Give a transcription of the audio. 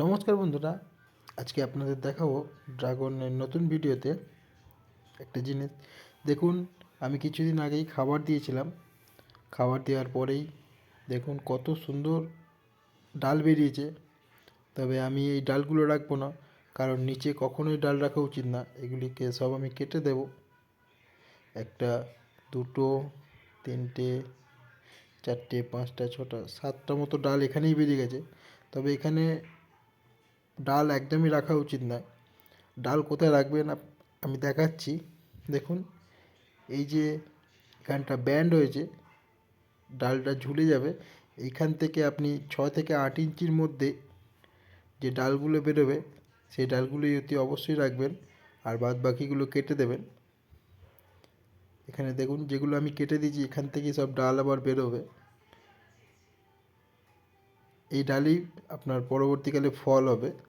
নমস্কার বন্ধুরা, আজকে আপনাদের দেখাবো ড্রাগনের নতুন ভিডিওতে একটা জিনিস। দেখুন, আমি কিছুদিন আগেই খাবার দিয়েছিলাম। খাবার দেওয়ার পরেই দেখুন কত সুন্দর ডাল বেরিয়েছে। তবে আমি এই ডালগুলো রাখব না, কারণ নিচে কখনোই ডাল রাখা উচিত না। এগুলিকে সব আমি কেটে দেব। একটা, দুটো, তিনটে, চারটে, পাঁচটা, ছটা, সাতটা মতো ডাল এখানেই বেরিয়ে গেছে। তবে এখানে ডাল একদমই রাখা উচিত নয়। ডাল কোথায় রাখবেন আমি দেখাচ্ছি। দেখুন, এই যে এখানটা ব্যান্ড হয়েছে ডালটা ঝুলে যাবে। এইখান থেকে আপনি ছ থেকে আট ইঞ্চির মধ্যে যে ডালগুলো বেরোবে, সেই ডালগুলোই অতি অবশ্যই রাখবেন আর বাদ বাকিগুলো কেটে দেবেন। এখানে দেখুন, যেগুলো আমি কেটে দিয়েছি, এখান থেকে সব ডাল আবার বেরোবে। এই ডালই আপনার পরবর্তীকালে ফল হবে।